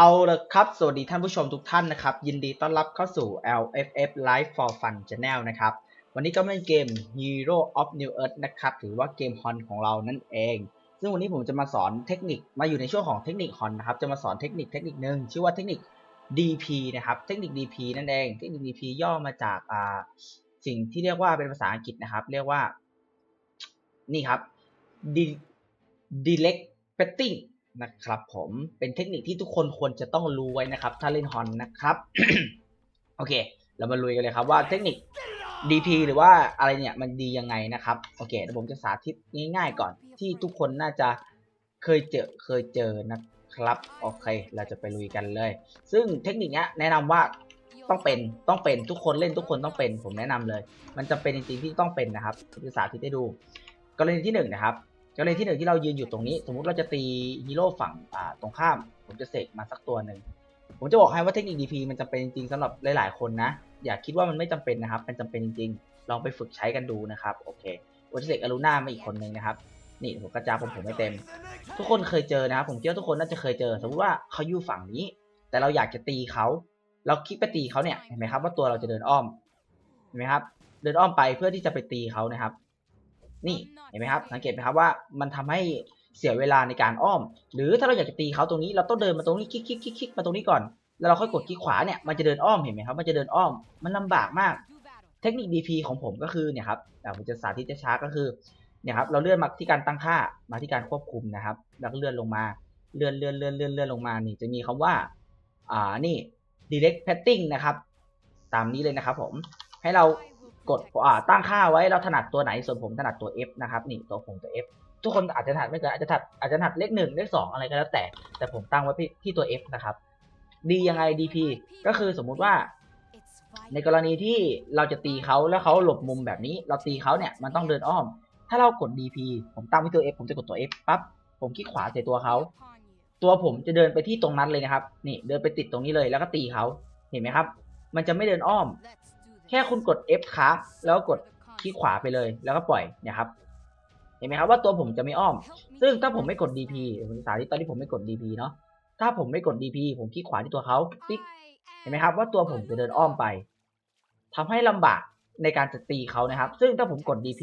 เอาละครับ สวัสดีท่านผู้ชมทุกท่านนะครับ ยินดีต้อนรับเข้าสู่ LFF Live for Fun Channel นะครับ วันนี้ก็เป็นเกม Hero of New Earth นะครับหรือว่าเกมฮอนของเรานั่นเอง ซึ่งวันนี้ผมจะมาสอนเทคนิค มาอยู่ในช่วงของเทคนิคฮอนนะครับ จะมาสอนเทคนิคเทคนิคหนึ่งชื่อว่าเทคนิค DP นะครับ เทคนิค DP นั่นเอง เทคนิค DP ย่อมาจากอ่าสิ่งที่เรียกว่าเป็นภาษาอังกฤษนะครับ เรียกว่า นี่ครับ D- Direct Betting นะครับผมเป็นเทคนิคที่ทุกคนควรจะต้องรู้ไว้นะครับ ถ้าเล่นฮอนนะครับ โอเค เรามาลุยกันเลยครับว่าเทคนิค DP หรือว่าอะไรเนี่ยมันดียังไงนะครับ โอเคเดี๋ยวผมจะสาธิตง่ายๆก่อน ที่ทุกคนน่าจะเคยเจอเคยเจอนะครับ โอเค เราจะไปลุยกันเลย ซึ่งเทคนิคเนี้ยแนะนำว่าต้องเป็นต้องเป็นทุกคนเล่นทุกคนต้องเป็น ผมแนะนำเลย มันจำเป็นจริงๆที่ต้องเป็นนะครับจะสาธิตให้ดู กรณีที่หนึ่งนะครับ กรณีที่หนึ่งที่เรายืนอยู่ตรงนี้ สมมุติเราจะตีฮีโร่ฝั่งอ่าตรงข้าม ผมจะเสกมาสักตัวหนึ่งผมจะบอกให้ว่าเทคนิค DP มันจำเป็นจริงๆสำหรับหลายๆคนนะ อย่าคิดว่ามันไม่จำเป็นนะครับ มันจำเป็นจริงๆลองไปฝึกใช้กันดูนะครับโอเคผมจะเสกอารูน่ามาอีกคนหนึ่งนะครับนี่ผมกระจาผมผมไม่เต็ม ทุกคนเคยเจอนะครับผมคิดว่าทุกคนน่าจะเคยเจอ สมมติว่าเขาอยู่ฝั่งนี้ แต่เราอยากจะตีเขาเราคลิกไปตีเขาเนี่ยเห็นไหมครับว่าตัวเราจะเดินอ้อมเห็นไหมครับ เดินอ้อมไปเพื่อที่จะไปตีเขานะครับ นี่เห็นไหมครับ สังเกตไหมครับว่ามันทำให้เสียเวลาในการอ้อม หรือถ้าเราอยากจะตีเขาตรงนี้เราต้องเดินมาตรงนี้คลิกคลิกคลิกคลิกมาตรงนี้ก่อน แล้วเราค่อยกดคลิกขวาเนี่ยมันจะเดินอ้อมเห็นไหมครับ มันจะเดินอ้อม มันลำบากมาก เทคนิค DP ของผมก็คือเนี่ยครับแต่ผมจะสาธิตช้าๆก็คือเนี่ยครับเราเลื่อนมาที่การตั้งค่ามาที่การควบคุมนะครับ แล้วก็เลื่อนลงมาเลื่อนเลื่อนเลื่อนเลื่อนเลื่อนลงมานี่จะมีคำว่าอ่านี่ direct petting นะครับ ตามนี้เลยนะครับผมให้เรา กดอ่าตั้งค่าไว้เราถนัดตัวไหนส่วนผมถนัดตัว F นะครับนี่ตัวผมตัว F ทุกคนอาจจะถนัดไม่เกินอาจจะถนัดอาจจะถนัดเลขหนึ่งเลขสองอะไรก็แล้วแต่ แต่ผมตั้งไว้ที่ที่ตัว F นะครับดียังไง DP ก็คือสมมุติว่า ในกรณีที่เราจะตีเขาแล้วเขาหลบมุมแบบนี้ เราตีเขาเนี่ยมันต้องเดินอ้อม ถ้าเรากด DP ผมตั้งไว้ตัว F ผมจะกดตัว F ปั๊บผมคลิกขวาใส่ตัวเขาตัวผมจะเดินไปที่ตรงนั้นเลยนะครับ นี่เดินไปติดตรงนี้เลยแล้วก็ตีเขาเห็นไหมครับ มันจะไม่เดินอ้อม แค่คุณกด F ค้างแล้วกดคลิกขวาไปเลยแล้วก็ปล่อยเนี่ยครับเห็นไหมครับว่าตัวผมจะไม่อ้อม ซึ่งถ้าผมไม่กด DP ผมสาธิตตอนที่ผมไม่กด DP เนาะถ้าผมไม่กด DP ผมคลิกขวาที่ตัวเขาปิ๊กเห็นไหมครับว่าตัวผมจะเดินอ้อมไปทำให้ลำบากในการจะตีเขานะครับ ซึ่งถ้าผมกด DP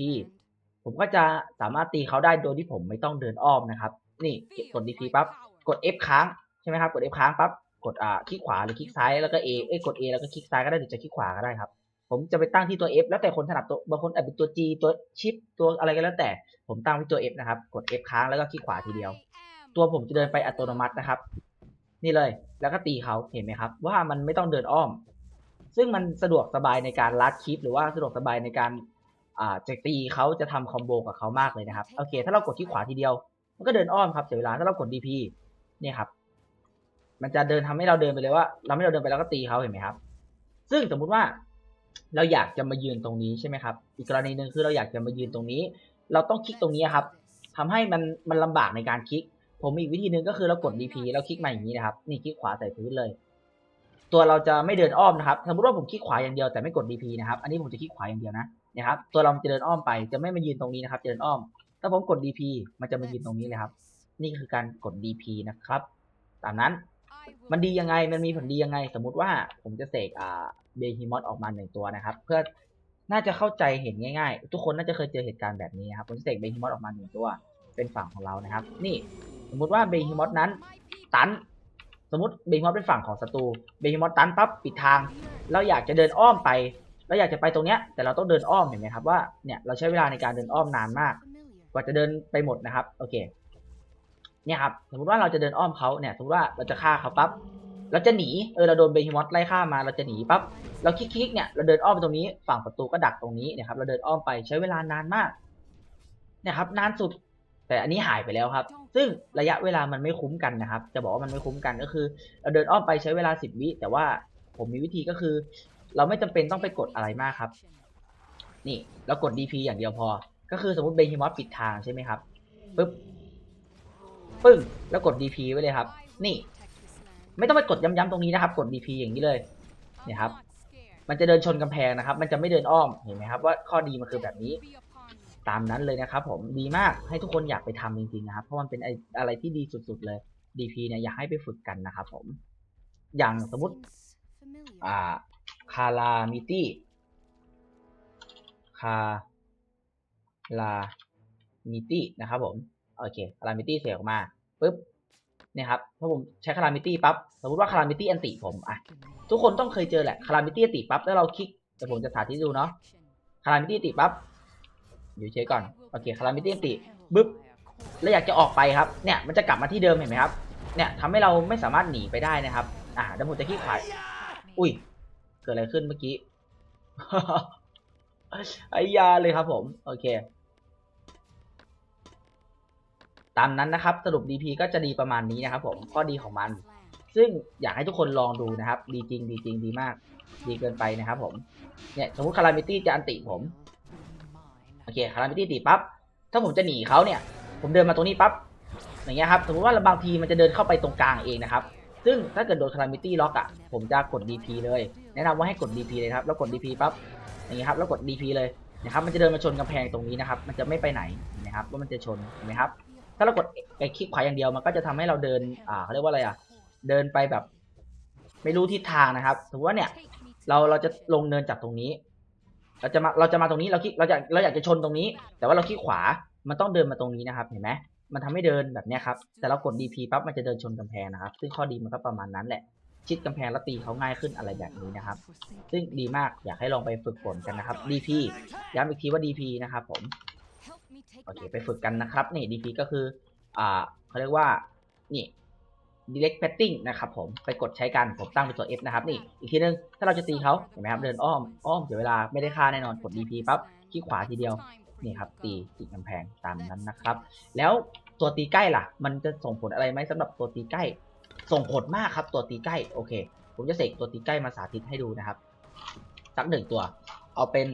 ผมก็จะสามารถตีเขาได้โดยที่ผมไม่ต้องเดินอ้อมนะครับ นี่กด DP ปั๊บกด F ค้างใช่ไหมครับกด F ค้างปั๊บกดอ่าคลิกขวาหรือคลิกซ้ายแล้วก็ A เอ้ยกด A แล้วก็คลิกซ้ายก็ได้หรือจะคลิกขวาก็ได้ครับ ผมจะไปตั้งที่ตัว F แล้วแต่คนถนัดตัวบางคนอาจเป็นตัว G ตัวชิปตัวอะไรก็แล้วแต่ ผมตั้งที่ตัว F นะครับ กด F ค้างแล้วก็คลิกขวาทีเดียว ตัวผมจะเดินไปอัตโนมัตินะครับ นี่เลยแล้วก็ตีเขาเห็นไหมครับ ว่ามันไม่ต้องเดินอ้อม ซึ่งมันสะดวกสบายในการลัดคลิป หรือว่าสะดวกสบายในการอ่าจะตีเขาจะทำคอมโบกับเขามากเลยนะครับโอเค ถ้าเรากดที่ขวาทีเดียว มันก็เดินอ้อมครับเสียเวลาถ้าเรากด DP เนี่ยครับ มันจะเดินทำให้เราเดินไปเลยว่า เราไม่เราเดินไปแล้วก็ตีเขาเห็นไหมครับ ซึ่งสมมุติว่า เราอยากจะมายืนตรงนี้ใช่ไหมครับ อีกกรณีหนึ่งคือเราอยากจะมายืนตรงนี้ เราต้องคลิกตรงนี้ครับทำให้มันมันลำบากในการคลิก ผมมีอีกวิธีหนึ่งก็คือเรากด DP แล้วคลิกมาอย่างนี้นะครับ นี่คลิกขวาใส่พื้นเลย ตัวเราจะไม่เดินอ้อมนะครับ สมมติว่าผมคลิกขวาอย่างเดียวแต่ไม่กด DP นะครับ อันนี้ผมจะคลิกขวาอย่างเดียวนะนะครับ ตัวเราจะเดินอ้อมไป จะไม่มายืนตรงนี้นะครับ จะเดินอ้อม ถ้าผมกด DP มันจะมายืนตรงนี้เลยครับ นี่คือการกด DP นะครับ ตามนั้น มันดียังไง มันมีผลดียังไง สมมุติว่าผมจะเสกอ่า เบฮิมอสออกมาหนึ่งตัวนะครับ เพื่อน่าจะเข้าใจเห็นง่ายๆ ทุกคนน่าจะเคยเจอเหตุการณ์แบบนี้นครับผมเสกเบฮิมอสออกมาหนึ่งตัว เป็นฝั่งของเรานะครับ นี่สมมุติว่าเบฮิมอสนั้น ตัน สมมติเบฮิมอสเป็นฝั่งของศัตรูเบฮิมอสตันปั๊บปิดทาง เราอยากจะเดินอ้อมไปเราอยากจะไปตรงเนี้ยแต่เราต้องเดินอ้อมเห็นไหมครับว่าเนี่ยเราใช้เวลาในการเดินอ้อมนานมาก กว่าจะเดินไปหมดนะครับโอเคเนี่ยครับสมมติว่าเราจะเดินอ้อมเขาเนี่ยสมมติว่าเราจะฆ่าเขาปั๊บเราจะหนีเออเราโดนเบฮิมอสไล่ฆ่ามาเราจะหนีปั๊บ เราคลิกๆเนี่ยเราเดินอ้อมไปตรงนี้ ฝั่งประตูก็ดักตรงนี้นี่ยครับ เราเดินอ้อมไปใช้เวลานานมากเนี่ยครับ นานสุด แต่อันนี้หายไปแล้วครับ ซึ่งระยะเวลามันไม่คุ้มกันนะครับ จะบอกว่ามันไม่คุ้มกันก็คือ เราเดินอ้อมไปใช้เวลาสิบวิแต่ว่าผมมีวิธีก็คือ เราไม่จำเป็นต้องไปกดอะไรมากครับ นี่เรากด DP อย่างเดียวพอ ก็คือสมมติเบนฮิมอสปิดทางใช่ไหมครับปึ๊บปึ้งแล้วกด DP ไว้เลยครับ นี่ ไม่ต้องไปกดย้ำๆตรงนี้นะครับ กด DP อย่างนี้เลยเนี่ยครับ มันจะเดินชนกำแพงนะครับ มันจะไม่เดินอ้อมเห็นไหมครับว่าข้อดีมันคือแบบนี้ ตามนั้นเลยนะครับ ผมดีมากให้ทุกคนอยากไปทำจริงๆนะครับ เพราะมันเป็นไออะไรที่ดีสุดๆเลย DP เนี่ยอยากให้ไปฝึกกันนะครับผม อย่างสมมติ อ่าคารามิตี้คารามิตี้นะครับผม โอเคคารามิตี้เสียออกมาปุ๊บ เนี่ยครับถ้าผมใช้คารามิตี้ปั๊บสมมติว่าคารามิตี้อันติผมอะทุกคนต้องเคยเจอแหละคารามิตี้อันติปั๊บแล้วเราคลิกเดี๋ยวผมจะสาธิตดูเนาะคารามิตี้อันติปั๊บอยู่เฉยก่อนโอเคคารามิตี้อันติปึ๊บแล้วอยากจะออกไปครับเนี่ยมันจะกลับมาที่เดิมเห็นไหมครับเนี่ยทำให้เราไม่สามารถหนีไปได้นะครับอ่าเดี๋ยวผมจะคลิกขวาอุ้ยเกิดอะไรขึ้นเมื่อกี้ไอ้ยาเลยครับผม โอเค ตามนั้นนะครับ สรุป DP ก็จะดีประมาณนี้นะครับ ผมข้อดีของมัน ซึ่งอยากให้ทุกคนลองดูนะครับ ดีจริงดีจริงดีมาก ดีเกินไปนะครับ ผมเนี่ยสมมติคารามิตี้จะอันติผมโอเคคารามิตี้ติปั๊บถ้าผมจะหนีเขาเนี่ย ผมเดินมาตรงนี้ปั๊บอย่างเงี้ยครับสมมติว่าบางทีมันจะเดินเข้าไปตรงกลางเองนะครับ ซึ่งถ้าเกิดโดนคารามิตี้ล็อกอะผมจะกด DP เลย แนะนำว่าให้กด DP เลยครับแล้วกด DP ปั๊บอย่างเงี้ยครับแล้วกด DP เลยนะครับมันจะเดินมาชนกำแพงตรงนี้นะครับ มันจะไม่ไปไหนนะครับว่ามันจะชนเห็นไหมครับ ถ้าเรากดไปคลิกขวาอย่างเดียวมันก็จะทำให้เราเดิน อ่าเขาเรียกว่าอะไรอะ เดินไปแบบ ไม่รู้ทิศทางนะครับสมมติว่าเนี่ย เราเราจะลงเนินจากตรงนี้ เราจะมาเราจะมาตรงนี้เราคลิกเราจะเราอยากจะชนตรงนี้ แต่ว่าเราคลิกขวา มันต้องเดินมาตรงนี้นะครับ เห็นไหมมันทำให้เดินแบบนี้ครับ แต่เรากด DP ปั๊บมันจะเดินชนกำแพงนะครับ ซึ่งข้อดีมันก็ประมาณนั้นแหละ ชิดกำแพงแล้วตีเขาง่ายขึ้นอะไรแบบนี้นะครับ ซึ่งดีมากอยากให้ลองไปฝึกฝนกันนะครับ DP ย้ำอีกทีว่า DP นะครับผม โอเคไปฝึกกันนะครับ นี่ DP ก็คือ อ่าเขาเรียกว่า นี่ direct patting นะครับผม ไปกดใช้กัน ผมตั้งเป็นตัว F นะครับ นี่ อีกทีนึง ถ้าเราจะตีเขาเห็นไหมครับ เดินอ้อม อ้อมเดี๋ยวเวลา ไม่ได้ค่าแน่นอน กด DP ปั๊บคลิกขวาทีเดียว นี่ครับ ตีตีกำแพงตามนั้นนะครับ แล้วตัวตีใกล้ล่ะ มันจะส่งผลอะไรไหมสำหรับตัวตีใกล้ ส่งผลมากครับตัวตีใกล้ โอเค ผมจะเสกตัวตีใกล้มาสาธิตให้ดูนะครับ สักหนึ่งตัว เอาเป็น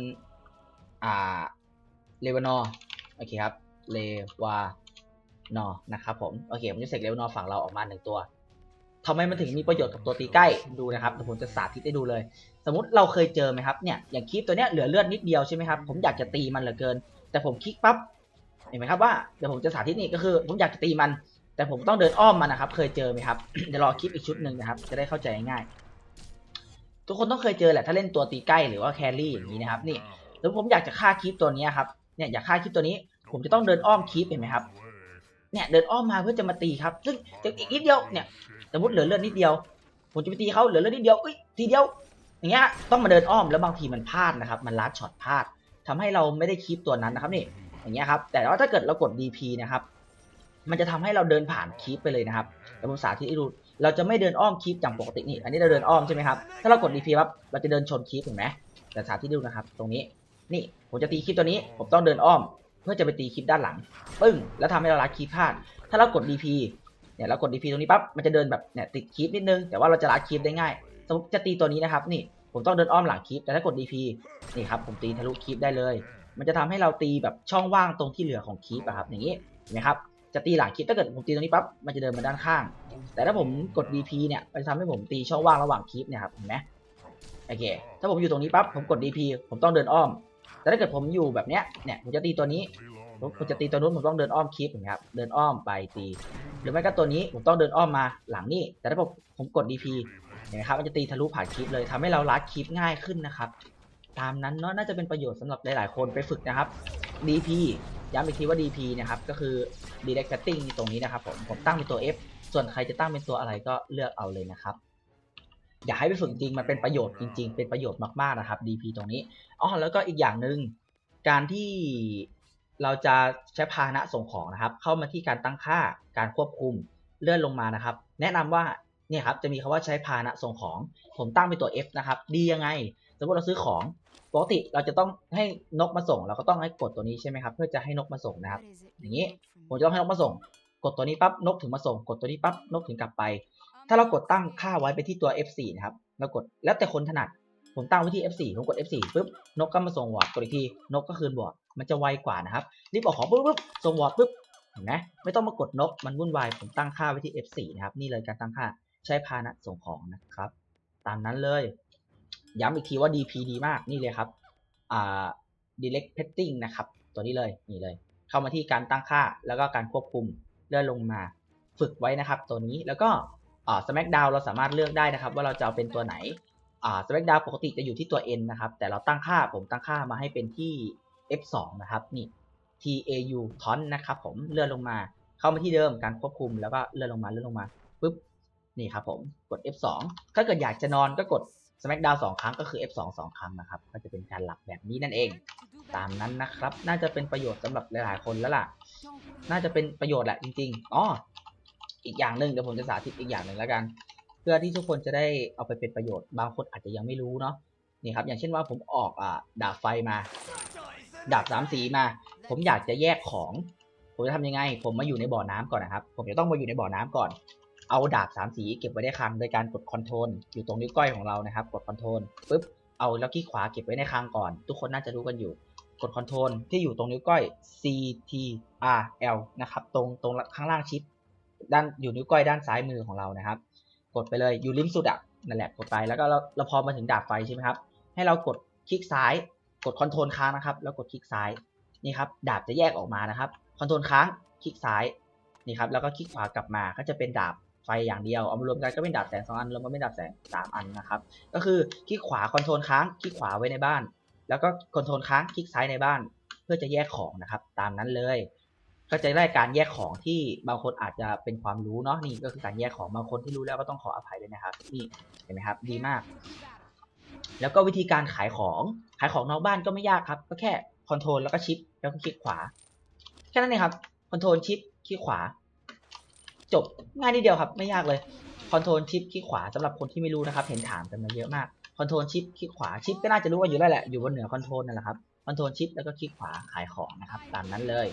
อ่า เลวานอร์ โอเคครับ เลวานอร์นะครับผม โอเค ผมจะเสกเลวานอร์ฝั่งเราออกมาหนึ่งตัวทำไมมันถึงมีประโยชน์กับตัวตีใกล้ ดูนะครับเดี๋ยวผมจะสาธิตให้ดูเลย สมมติเราเคยเจอไหมครับ เนี่ย อย่างคลิปตัวเนี้ยเหลือเลือดนิดเดียวใช่ไหมครับ ผมอยากจะตีมันเหลือเกิน แต่ผมคลิกปั๊บ เห็นไหมครับว่า เดี๋ยวผมจะสาธิตนี่ก็คือ ผมอยากจะตีมัน แต่ผมต้องเดินอ้อมมันนะครับ เคยเจอไหมครับ เดี๋ยวรอคลิปอีกชุดหนึ่งนะครับ จะได้เข้าใจง่ายๆทุกคนต้องเคยเจอแหละ ถ้าเล่นตัวตีใกล้หรือว่าแครี่อย่างนี้นะครับ นี่หรือผมอยากจะฆ่าคลิปตัวเนี้ยครับ เนี่ยอยากฆ่าคลิปตัวนี้ ผมจะต้องเดินอ้อมคลิปเห็นไหมครับ เนี่ยเดินอ้อมมาเพื่อจะมาตีครับ ซึ่งอีกนิดเดียวเนี่ยสมมติเหลือเลือดนิดเดียว ผมจะไปตีเขาเหลือเลือดนิดเดียวอุ้ยทีเดียว อย่างเงี้ยต้องมาเดินอ้อมแล้วบางทีมันพลาดนะครับ มันลัดช็อตพลาดทำให้เราไม่ได้คลิปตัวนั้นนะครับนี่อย่างเงี้ยครับ แต่ว่าถ้าเกิดเรากด DP นะครับมันจะทำให้เราเดินผ่านคลิปไปเลยนะครับแต่ผมสาธิตให้ดูเราจะไม่เดินอ้อมคลิปอย่างปกตินี่ อันนี้เราเดินอ้อมใช่ไหมครับ ถ้าเรากด DP ปั๊บ เราจะเดินชนคลิปเห็นไหมแต่สาธิตดูนะครับ ตรงนี้ นี่ผมจะตีคลิปตัวนี้ ผมต้องเดินอ้อม เพื่อจะไปตีคลิปด้านหลัง ปึ้ง แล้วทำให้เราลัดคลิปพลาด ถ้าเรากด DP เนี่ยเรากด DP ตรงนี้ปั๊บ มันจะเดินแบบเนี่ยติดคลิปนิดนึง แต่ว่าเราจะลัดคลิปได้ง่าย สมมติจะตีตัวนี้นะครับ นี่ ผมต้องเดินอ้อมหลังคลิป แต่ถ้ากด DP นี่ครับ ผมตีทะลุคลิปได้เลย มันจะทำให้เราตีแบบช่องว่างตรงที่เหลือของคลิปอะครับ อย่างนี้เห็นไหมครับ จะตีหลังคลิปถ้าเกิดผมตีตรงนี้ปั๊บ มันจะเดินมาด้านข้าง แต่ถ้าผมกด DP เนี่ยมันจะทำให้ผมตีช่องว่างระหว่างคลิปเนี่ยครับ เห็นไหมโอเค ถ้าผมอยู่ตรงนี้ปั๊บ ผมกด DP ผมต้องเดินอ้อม แต่ถ้าเกิดผมอยู่แบบเนี้ยเนี่ยผมจะตีตัวนี้ผมจะตีตัวนู้นผมต้องเดินอ้อมคลิปอย่างเงี้ยครับเดินอ้อมไปตี หรือไม่ก็ตัวนี้ผมต้องเดินอ้อมมาหลังนี่แต่ถ้าผมผมกด DP เห็นไหมครับมันจะตีทะลุผ่านคลิปเลยทำให้เราลัดคลิปง่ายขึ้นนะครับ ตามนั้นเนาะน่าจะเป็นประโยชน์สำหรับหลาย ๆ คนไปฝึกนะครับ DP ย้ำอีกทีว่า DP นะครับก็คือ Direct Setting ตรงนี้นะครับผมผมตั้งเป็นตัว F ส่วนใครจะตั้งเป็นตัวอะไรก็เลือกเอาเลยนะครับ อยากให้ไปฝึกจริงมันเป็นประโยชน์จริง ๆ เป็นประโยชน์มากๆนะครับ DP ตรงนี้อ๋อแล้วก็อีกอย่างหนึ่งการที่เราจะใช้พาหนะส่งของนะครับ เข้ามาที่การตั้งค่าการควบคุมเลื่อนลงมานะครับ แนะนำว่าเนี่ยครับจะมีคำว่าใช้พาหนะส่งของ ผมตั้งเป็นตัว F นะครับ ดียังไง สมมติเราซื้อของปกติเราจะต้องให้นกมาส่ง เราก็ต้องให้กดตัวนี้ใช่ไหมครับเพื่อจะให้นกมาส่งนะครับ อย่างนี้ผมจะต้องให้นกมาส่ง กดตัวนี้ปั๊บนกถึงมาส่ง กดตัวนี้ปั๊บนกถึงกลับไป ถ้าเรากดตั้งค่าไว้ไปที่ตัว F4 นะครับเรากดแล้วแต่คนถนัด ผมตั้งไว้ที่ F4 ผมกด F4 ปุ๊บนกก็มาส่งวอร์ดกดอีกทีนกก็คืนวอร์ดมันจะไวกว่านะครับรีบออกของปุ๊บปุ๊บส่งวอร์ดปุ๊บเห็นไหมไม่ต้องมากดนกมันวุ่นวายผมตั้งค่าไว้ที่ F4 นะครับนี่เลยการตั้งค่าใช้พาหนะส่งของนะครับ ตามนั้นเลยย้ำอีกทีว่า DP ดีมากนี่เลยครับอ่า direct petting นะครับ ตัวนี้เลยนี่เลย เข้ามาที่การตั้งค่าแล้วก็การควบคุมเลื่อนลงมา ฝึกไว้นะครับ ตัวนี้แล้วก็ อ่า Smackdown เราสามารถเลือกได้นะครับ ว่าเราจะเอาเป็นตัวไหนอ่า Smackdown ปกติจะอยู่ที่ตัว N นะครับ แต่เราตั้งค่าผมตั้งค่ามาให้เป็นที่ F2 นะครับนี่ TAU t o n นะครับผมเลื่อนลงมาเข้ามาที่เดิมการควบคุมแล้วก็เลื่อนลงมาเลื่อนลงมาปุ๊บนี่ครับผมกด F2 ถ้าเกิดอยากจะนอนก็กด Smackdown สองครั้งก็คือ F2 สองครั้งนะครับก็จะเป็นการหลับแบบนี้นั่นเอง ตามนั้นนะครับ น่าจะเป็นประโยชน์สำหรับหลายๆคนแล้วล่ะ น่าจะเป็นประโยชน์แหละจริงๆอ๋อ อีกอย่างหนึ่งเดี๋ยวผมจะสาธิตอีกอย่างหนึ่งแล้วกัน เพื่อที่ทุกคนจะได้เอาไปเป็นประโยชน์บางคนอาจจะยังไม่รู้เนาะนี่ครับอย่างเช่นว่าผมออกอ่าดาบไฟมา ดาบสามสีมา ผมอยากจะแยกของ ผมจะทำยังไง ผมมาอยู่ในบ่อน้ำก่อนนะครับ ผมจะต้องมาอยู่ในบ่อน้ำก่อน เอาดาบสามสีเก็บไว้ในคลังโดยการกดคอนโทรลอยู่ตรงนิ้วก้อยของเรานะครับ กดคอนโทรลปุ๊บเอาแล้วขี้ขวาเก็บไว้ในคลังก่อน ทุกคนน่าจะรู้กันอยู่กดคอนโทรลที่อยู่ตรงนิ้วก้อย C T R L นะครับ ตรงตรงข้างล่างชิป ด้านอยู่นิ้วก้อยด้านซ้ายมือของเรานะครับ กดไปเลยอยู่ริมสุดอะนั่นแหละกดไปแล้วก็เราเราพอมาถึงดาบไฟใช่ไหมครับ ให้เรากดคลิกซ้าย กดคอนโทรลค้างนะครับ แล้วกดคลิกซ้ายนี่ครับดาบจะแยกออกมานะครับคอนโทรลค้างคลิกซ้ายนี่ครับแล้วก็คลิกขวากลับมาก็จะเป็นดาบไฟอย่างเดียวเอามารวมกันก็เป็นดาบแสงสองอันรวมกันเป็นดาบแสงสามอันนะครับ ก็คือคลิกขวาคอนโทรลค้างคลิกขวาไว้ในบ้าน แล้วก็คอนโทรลค้างคลิกซ้ายในบ้าน เพื่อจะแยกของนะครับ ตามนั้นเลย ก็จะได้การแยกของที่บางคนอาจจะเป็นความรู้เนาะนี่ก็คือการแยกของบางคนที่รู้แล้วก็ต้องขออภัยด้วยนะครับ นี่เห็นไหมครับ ดีมาก แล้วก็วิธีการขายของขายของนอกบ้านก็ไม่ยากครับ ก็แค่คอนโทรลแล้วก็ชิปแล้วก็คลิกขวาแค่นั้นเองครับคอนโทรลชิปคลิกขวา จบง่ายนิดเดียวครับ ไม่ยากเลยคอนโทรลชิปคลิกขวาสำหรับคนที่ไม่รู้นะครับ เห็นถามกันมาเยอะมากคอนโทรลชิปคลิกขวาชิปก็น่าจะรู้ว่าอยู่แล้วแหละอยู่บนเหนือคอนโทรลนั่นแหละครับคอนโทรลชิปแล้วก็คลิกขวาขายของนะครับ ตามนั้นเลย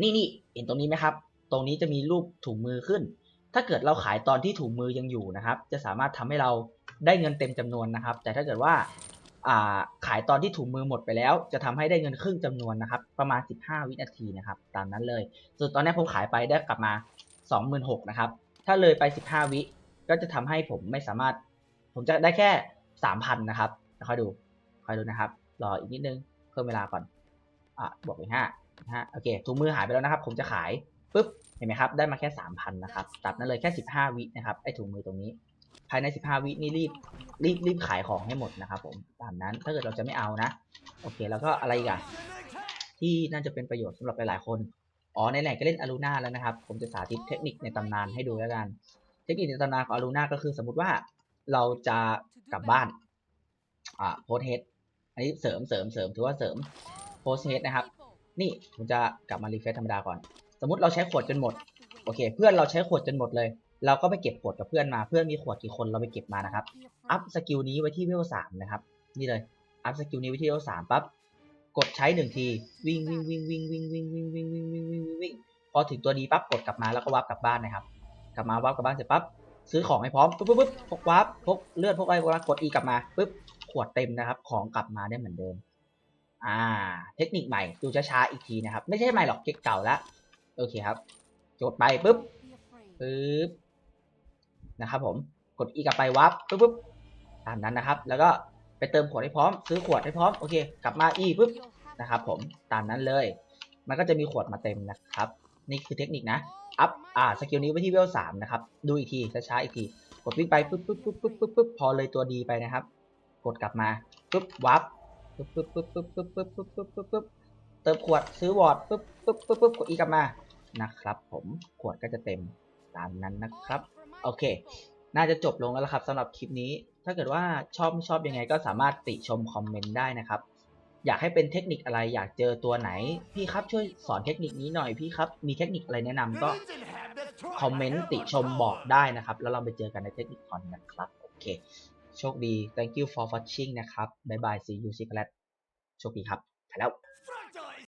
นี่นี่เห็นตรงนี้ไหมครับ ตรงนี้จะมีรูปถุงมือขึ้น ถ้าเกิดเราขายตอนที่ถุงมือยังอยู่นะครับ จะสามารถทำให้เราได้เงินเต็มจำนวนนะครับ แต่ถ้าเกิดว่าขายตอนที่ถุงมือหมดไปแล้ว จะทำให้ได้เงินครึ่งจำนวนนะครับ ประมาณ 15 วินาทีนะครับ ตามนั้นเลยส่วนตอนนี้ผมขายไปได้กลับมา 26,000นะครับ ถ้าเลยไป 15 วิก็จะทำให้ผมไม่สามารถ ผมจะได้แค่ 3,000นะครับคอยดูคอยดูนะครับ รออีกนิดนึงเพิ่มเวลาก่อนอะบวกไปห้า นะฮะโอเคถุงมือหายไปแล้วนะครับ ผมจะขายปุ๊บเห็นไหมครับได้มาแค่สามพันนะครับตัดนั้นเลยแค่สิบห้าวินะครับไอถุงมือตรงนี้ ภายในสิบห้าวินี่รีบรีบรีบขายของให้หมดนะครับผมตามนั้นถ้าเกิดเราจะไม่เอานะโอเคแล้วก็อะไรกอะที่น่าจะเป็นประโยชน์สำหรับหลายๆคนอ๋อในไหนก็เล่นอารูนาแล้วนะครับ ผมจะสาธิตเทคนิคในตำนานให้ดูแล้วกัน เทคนิคในตำนานของอารูนาก็คือสมมติว่าเราจะกลับบ้านอ่าโพสเฮดอันนี้เสริมเสริมเสริมถือว่าเสริมโพสเฮดนะครับ นี่ผมจะกลับมารีเฟซธรรมดาก่อน สมมติเราใช้ขวดจนหมด โอเค เพื่อนเราใช้ขวดจนหมดเลย เราก็ไปเก็บขวดกับเพื่อนมา เพื่อนมีขวดกี่คนเราไปเก็บมานะครับ อัพสกิลนี้ไว้ที่เวลสามนะครับ นี่เลย อัพสกิลนี้ไว้ที่เวลสามปั๊บ กดใช้หนึ่งที วิ่งวิ่งวิ่งวิ่งวิ่งวิ่งวิ่งวิ่งวิ่งวิ่งวิ่งวิ่งวิ่งพอถึงตัวดีปั๊บกดกลับมาแล้วก็วับกลับบ้านนะครับ กลับมาวับกลับบ้านเสร็จปั๊บซื้อของให้พร้อมปุ๊บปุ๊บปุ๊บพกวับพกเลือดพกอะไรกกดอีกลับมาปุ๊บขวดเต็มนะครับ ของกลับมาได้เหมือนเดิม อ่า เทคนิคใหม่ดูช้าๆอีกทีนะครับ ไม่ใช่ใหม่หรอกเก็กเก่าแล้วโอเคครับกดไปปุ๊บปุ๊บนะครับผมกดอีกลับไปวับปุ๊บปุ๊บตามนั้นนะครับ แล้วก็ไปเติมขวดให้พร้อม ซื้อขวดให้พร้อมโอเค กลับมาอีปุ๊บนะครับผมตามนั้นเลย มันก็จะมีขวดมาเต็มนะครับ นี่คือเทคนิคนะอัพอ่าสกิลนี้ไว้ที่เวลสามนะครับ ดูอีกทีช้าๆอีกทีกดวิ่งไปปุ๊บปุ๊บปุ๊บปุ๊บปุ๊บปุ๊บพอเลยตัวดีไปนะครับ กดกลับมาปุ๊บวับ ปึ๊บปึ๊บปึ๊บปึ๊บปึ๊บปึ๊บปึ๊บปึ๊บปึ๊บปึ๊บเติมขวดซื้อวอร์ดปึ๊บปึ๊บปึ๊บปึ๊บกดอีกลับมานะครับ ผมขวดก็จะเต็มตามนั้นนะครับ โอเค น่าจะจบลงแล้วละครับสำหรับคลิปนี้ ถ้าเกิดว่าชอบไม่ชอบยังไงก็สามารถติชมคอมเมนต์ได้นะครับอยากให้เป็นเทคนิคอะไรอยากเจอตัวไหน พี่ครับช่วยสอนเทคนิคนี้หน่อยพี่ครับ มีเทคนิคอะไรแนะนำก็คอมเมนต์ติชมบอกได้นะครับ แล้วเราไปเจอกันในเทคนิคคอนนะครับ โอเค โชคดี thank you for watching นะครับ บ๊ายบาย see you see you โชคดีครับ ไปแล้ว